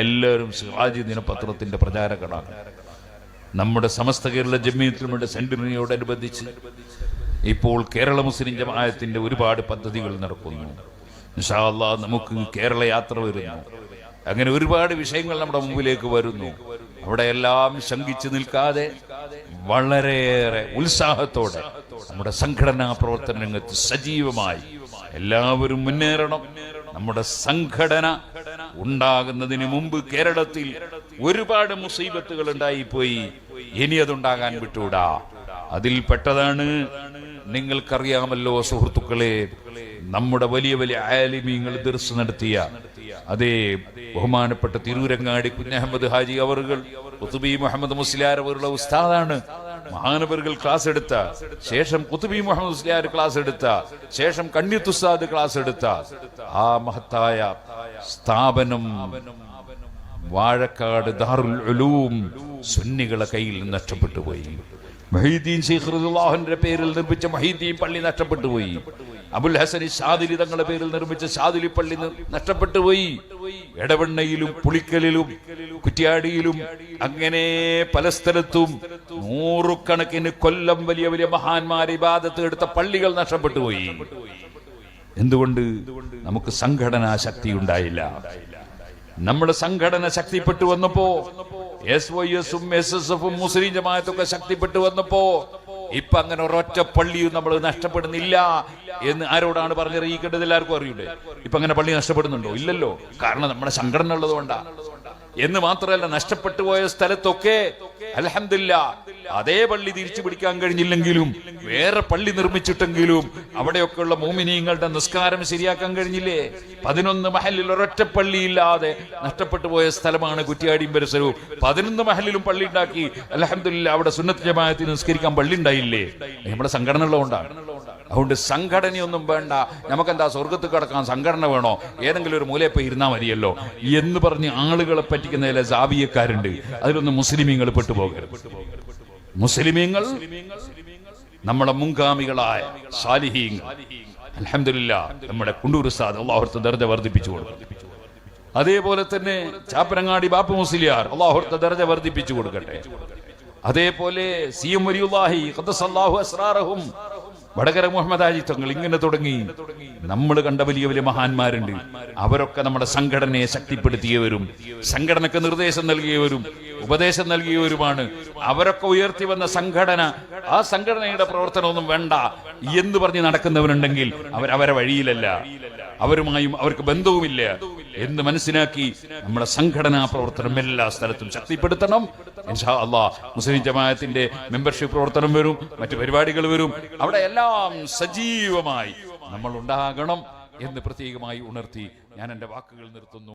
എല്ലാവരും സിറാജി ദിനപത്രത്തിന്റെ പ്രചാരകനാണ് നമ്മുടെ സമസ്ത കേരള ജമീത്തിലുമുണ്ട് സെന്റിനറിയോടനുബന്ധിച്ച് ഇപ്പോൾ കേരള മുസ്ലിം ജമാഅത്തിന്റെ ഒരുപാട് പദ്ധതികൾ നടക്കുന്നു. ഇൻഷാ അല്ലാ നമുക്ക് കേരള യാത്ര വരുന്നു. അങ്ങനെ ഒരുപാട് വിഷയങ്ങൾ നമ്മുടെ മുമ്പിലേക്ക് വരുന്നു. അവിടെ എല്ലാം ശങ്കിച്ചു നിൽക്കാതെ വളരെയേറെ ഉത്സാഹത്തോടെ നമ്മുടെ സംഘടനാ പ്രവർത്തന രംഗത്ത് സജീവമായി എല്ലാവരും മുന്നേറണം. നമ്മുടെ സംഘടന ഉണ്ടാകുന്നതിന് മുമ്പ് കേരളത്തിൽ ഒരുപാട് മുസീബത്തുകൾ ഉണ്ടായിപ്പോയി. ഇനി അതുണ്ടാകാൻ വിട്ടൂടാ അതിൽ പെട്ടതാണ് നിങ്ങൾക്കറിയാമല്ലോ സുഹൃത്തുക്കളെ നമ്മുടെ വലിയ വലിയ ആലിമീങ്ങൾ ദർസ് നടത്തിയ അതേ ബഹുമാനപ്പെട്ട തിരൂരങ്ങാടി കുഞ്ഞഹമ്മദ് ഹാജി അവറുകൾ മുഹമ്മദ് മുസ്ലിയാർ അവരുടെ ഉസ്താദാണ്. മഹാനവറുകൾ ക്ലാസ് എടുത്ത ശേഷം കുത്തുബി മുഹമ്മദ് ഉസ്ലിയാർ ക്ലാസ് എടുത്ത ശേഷം കണ്ണിത്തുസാദ് ക്ലാസ് എടുത്ത ആ മഹത്തായ സ്ഥാപനം വാഴക്കാട് ദാറുൽ ഉലൂം സുന്നികളെ കയ്യിൽ നിന്ന് നഷ്ടപ്പെട്ടു പോയി. മഹീദ്ദീൻ ശൈഖ് പേരിൽ നിർമ്മിച്ച മഹീദ്ദീൻ പള്ളി നഷ്ടപ്പെട്ടു പോയി. അബുൽ ഹസൻ ഷാദിലി തങ്ങളുടെ പേരിൽ നിർമ്മിച്ച ഷാദിലി പള്ളി നഷ്ടപ്പെട്ടു പോയി. എടവണ്ണയിലും പുളിക്കലിലും കുറ്റ്യാടിയിലും അങ്ങനെ പല സ്ഥലത്തും നൂറുകണക്കിന് കൊല്ലം വലിയ വലിയ മഹാന്മാരെ ഇബാദത്ത് എടുത്ത പള്ളികൾ നഷ്ടപ്പെട്ടു പോയി. എന്തുകൊണ്ട് നമുക്ക് സംഘടനാ ശക്തി ഉണ്ടായില്ല? നമ്മുടെ സംഘടന ശക്തിപ്പെട്ടു വന്നപ്പോ എസ് വൈ എസും എസ് എസ് എഫും മുസ്ലിം ജമാഅത്തൊക്കെ ശക്തിപ്പെട്ടു വന്നപ്പോ ഇപ്പൊ അങ്ങനെ ഒരൊറ്റ പള്ളിയും നമ്മൾ നഷ്ടപ്പെടുന്നില്ല എന്ന് ആരോടാണ് പറഞ്ഞറിയിക്കേണ്ടത് എല്ലാവർക്കും അറിയൂലേ? ഇപ്പൊ അങ്ങനെ പള്ളി നഷ്ടപ്പെടുന്നുണ്ടോ? ഇല്ലല്ലോ. കാരണം നമ്മുടെ സംഘടന ഉള്ളത് കൊണ്ടാ എന്ന് മാത്രമല്ല നഷ്ടപ്പെട്ടു പോയ സ്ഥലത്തൊക്കെ അലഹമില്ല അതേ പള്ളി തിരിച്ചു പിടിക്കാൻ കഴിഞ്ഞില്ലെങ്കിലും വേറെ പള്ളി നിർമ്മിച്ചിട്ടെങ്കിലും അവിടെയൊക്കെയുള്ള മോമിനിയങ്ങളുടെ നിസ്കാരം ശരിയാക്കാൻ കഴിഞ്ഞില്ലേ? പതിനൊന്ന് മഹലിൽ ഒരൊറ്റ പള്ളിയില്ലാതെ നഷ്ടപ്പെട്ടു പോയ സ്ഥലമാണ് കുറ്റിയാടിയും പരിസരവും പതിനൊന്ന് മഹലിലും പള്ളി ഉണ്ടാക്കി അലഹമില്ല അവിടെ സുന്നത്ത് ജമാഅത്തിന് നിസ്കരിക്കാൻ പള്ളി ഉണ്ടായില്ലേ? നമ്മുടെ സംഘടന ഉള്ളതുകൊണ്ടാണ്. അതുകൊണ്ട് സംഘടനയൊന്നും വേണ്ട. നമുക്കെന്താ സ്വർഗത്ത് കിടക്കാൻ സംഘടന വേണോ? ഏതെങ്കിലും ഒരു മൂലയെ പോയി ഇരുന്നാ മതിയല്ലോ. എന്ന് പറഞ്ഞ് ആളുകളെ പറ്റിക്കുന്ന ചില ജാബിയക്കാരുണ്ട് അതിലൊന്നും മുസ്ലിമീങ്ങൾ പെട്ടുപോകരുത്. മുസ്ലിമീങ്ങൾ നമ്മുടെ മുൻഗാമികളായ സാലിഹീങ്ങൾ. അലഹമില്ല നമ്മുടെ കുണ്ടൂർ സാദ് അള്ളാഹുർത്ത ദർജ വർദ്ധിപ്പിച്ചു കൊടുക്കും അതേപോലെ തന്നെ ചാപ്പനങ്ങാടി ബാപ്പു മുസ്ലിയാർ അള്ളാഹുർത്ത ദർജ വർദ്ധിപ്പിച്ചു കൊടുക്കട്ടെ. അതേപോലെ സി എം വലിയുല്ലാഹി വടകര മുഹമ്മദ് ആജി തങ്ങൾ ഇങ്ങനെ തുടങ്ങി. നമ്മൾ കണ്ട വലിയ വലിയ മഹാന്മാരുണ്ട്. അവരൊക്കെ നമ്മുടെ സംഘടനയെ ശക്തിപ്പെടുത്തിയവരും സംഘടനക്ക് നിർദ്ദേശം നൽകിയവരും ഉപദേശം നൽകിയവരുമാണ്. അവരൊക്കെ ഉയർത്തി വന്ന സംഘടന ആ സംഘടനയുടെ പ്രവർത്തനമൊന്നും വേണ്ട എന്ന് പറഞ്ഞ് നടക്കുന്നവരുണ്ടെങ്കിൽ അവർ അവരെ വഴിയിലല്ല. അവരുമായും അവർക്ക് ബന്ധവുമില്ല എന്ന് മനസ്സിലാക്കി നമ്മുടെ സംഘടനാ പ്രവർത്തനം എല്ലാ സ്ഥലത്തും ശക്തിപ്പെടുത്തണം. ഇൻഷാ മുസ്ലിം ജമാഅത്തിന്റെ മെമ്പർഷിപ്പ് പ്രവർത്തനം വരും മറ്റു പരിപാടികൾ വരും. അവിടെ എല്ലാം സജീവമായി നമ്മൾ ഉണ്ടാകണം എന്ന് പ്രത്യേകമായി ഉണർത്തി ഞാൻ എന്റെ വാക്കുകൾ നിർത്തുന്നു.